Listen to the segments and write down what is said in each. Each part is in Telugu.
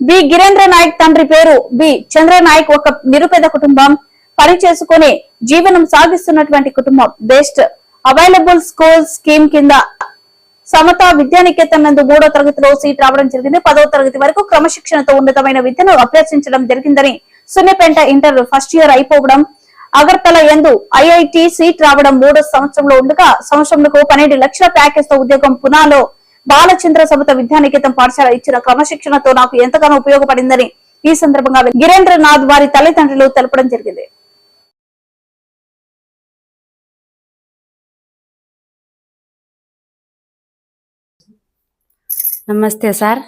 బి గిరేంద్ర నాయక్ తండ్రి పేరు బి చంద్ర నాయక్ ఒక నిరుపేద కుటుంబం పని చేసుకుని జీవనం సాగిస్తున్నటువంటి కుటుంబం. బెస్ట్. అవైలబుల్ స్కూల్ స్కీమ్ కింద సమత విద్యానికేతన్ నందు మూడో తరగతిలో సీట్ రావడం జరిగింది. పదవ తరగతి వరకు క్రమశిక్షణతో ఉన్నతమైన విద్యను అభ్యసించడం జరిగిందని సున్నిపేంట ఇంటర్ ఫస్ట్ ఇయర్ అయిపోవడం. అగర్తల ఎందు ఐఐటి సీట్ రావడం మూడో సంవత్సరంలో ఉండగా సంవత్సరంలో పన్నెండు లక్షల ప్యాకేజ్తో ఉద్యోగం పునాలో బాలచంద్ర సమత విద్యానికేతన్ పాఠశాల ఇచ్చిన క్రమశిక్షణతో నాకు ఎంతగానో ఉపయోగపడిందని ఈ సందర్భంగా గిరేంద్రనాథ్ వారి తల్లిదండ్రులు తెలపడం జరిగింది. నమస్తే సార్.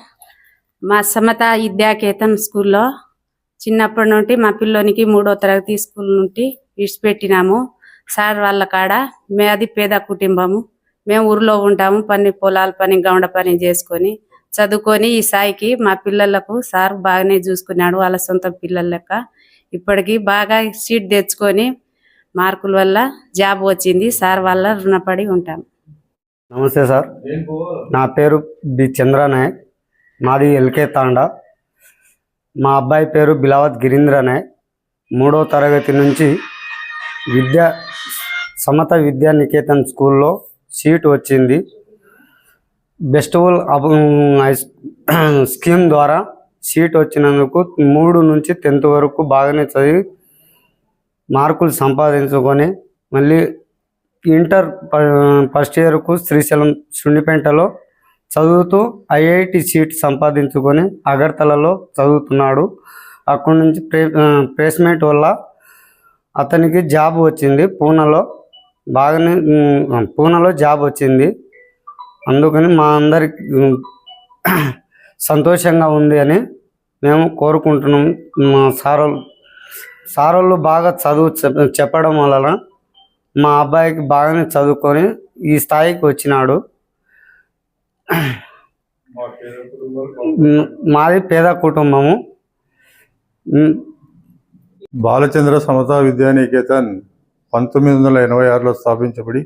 మా సమత విద్యాకేతన్ స్కూల్లో చిన్నప్పటి నుండి మా పిల్లోనికి మూడో తరగతి స్కూల్ నుండి విడిచిపెట్టినాము. సార్ వాళ్ళ కాడ మేది పేద కుటుంబము. మేము ఊర్లో ఉంటాము పని పొలాల పని గౌండ పని చేసుకొని చదువుకొని ఈ సాయికి మా పిల్లలకు సార్ బాగానే చూసుకున్నాడు వాళ్ళ సొంత పిల్లల లెక్క. బాగా సీట్ తెచ్చుకొని మార్కుల వల్ల జాబ్ వచ్చింది సార్ వల్ల రుణపడి ఉంటాం. నమస్తే సార్. నా పేరు బి చంద్రనాయక్ మాది ఎల్కే తాండా. మా అబ్బాయి పేరు బిలావత్ గిరీంద్ర నాయక్ మూడో తరగతి నుంచి విద్యా సమత విద్యా నికేతన్ స్కూల్లో సీట్ వచ్చింది. బెస్టివల్ స్కీమ్ ద్వారా సీట్ వచ్చినందుకు మూడు నుంచి టెన్త్ వరకు బాగానే చదివి మార్కులు సంపాదించుకొని మళ్ళీ ఇంటర్ ప- ఫస్ట్ ఇయర్కు శ్రీశైలం సున్నిపేంటలో చదువుతూ ఐఐటి సీట్ సంపాదించుకొని అగర్తలలో చదువుతున్నాడు. అక్కడి నుంచి ప్లేస్మెంట్ వల్ల అతనికి జాబ్ వచ్చింది. పూణెలో బాగానే ఉమ్, జాబ్ వచ్చింది. అందుకని మా అందరికి సంతోషంగా ఉంది అని మేము కోరుకుంటున్నాం. మా సారోళ్ళు సారోళ్ళు బాగా చదువు చెప్పడం వలన మా అబ్బాయికి బాగానే చదువుకొని ఈ స్థాయికి వచ్చినాడు. మాది పేద కుటుంబము. బాలచంద్ర సమతా విద్యానికేతన్ పంతొమ్మిది వందల ఎనభై ఆరులో స్థాపించబడి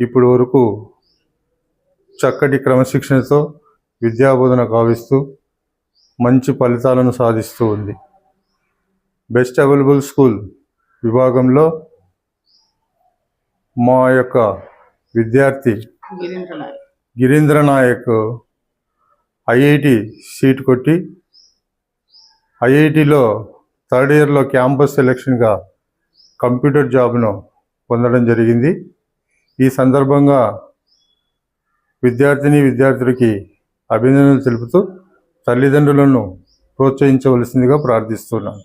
ఇప్పుడు వరకు చక్కటి క్రమశిక్షణతో విద్యాబోధన కావిస్తూ మంచి ఫలితాలను సాధిస్తూ ఉంది. బెస్ట్ అవైలబుల్ స్కూల్ విభాగంలో మా యొక్క విద్యార్థి గిరీంద్ర నాయక్ ఐఐటి సీట్ కొట్టి ఐఐటిలో థర్డ్ ఇయర్లో క్యాంపస్ సెలక్షన్గా కంప్యూటర్ జాబ్ను పొందడం జరిగింది. ఈ సందర్భంగా విద్యార్థిని విద్యార్థులకి అభినందనలు తెలుపుతూ తల్లిదండ్రులను ప్రోత్సహించవలసిందిగా ప్రార్థిస్తున్నాను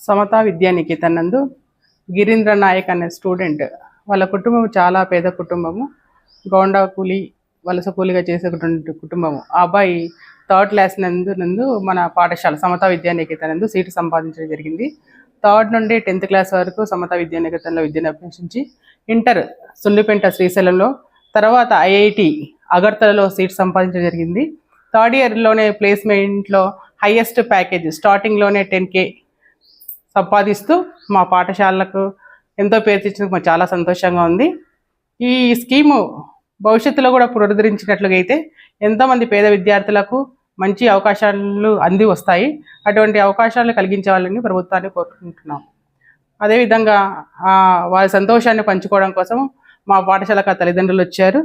సమతా విద్యానికేతన్ నందు గిరీంద్ర నాయక్ అనే స్టూడెంట్ వాళ్ళ కుటుంబం చాలా పేద కుటుంబము. గౌండా కూలి వలస కూలిగా చేసేటువంటి కుటుంబము. ఆ అబ్బాయి థర్డ్ క్లాస్ నందు నందు మన పాఠశాల సమతా విద్యానికేతన్ నందు సీటు సంపాదించడం జరిగింది. థర్డ్ నుండి టెన్త్ క్లాస్ వరకు సమత విద్యానికేతన్లో విద్యను అభ్యసించి ఇంటర్ సున్నిపెంట శ్రీశైలంలో తర్వాత ఐఐటి అగర్తలలో సీట్ సంపాదించడం జరిగింది. థర్డ్ ఇయర్లోనే ప్లేస్మెంట్లో హయ్యెస్ట్ ప్యాకేజ్ స్టార్టింగ్లోనే టెన్ కే సంపాదిస్తూ మా పాఠశాలకు ఎంతో పేరు తెచ్చినందుకు మాకు చాలా సంతోషంగా ఉంది. ఈ స్కీము భవిష్యత్తులో కూడా పునరుద్ధరించినట్లుగా అయితే ఎంతోమంది పేద విద్యార్థులకు మంచి అవకాశాలు అంది వస్తాయి. అటువంటి అవకాశాలు వాళ్ళని ప్రభుత్వాన్ని కోరుకుంటున్నాం. అదేవిధంగా వారి సంతోషాన్ని పంచుకోవడం కోసం మా పాఠశాలకు తల్లిదండ్రులు వచ్చారు.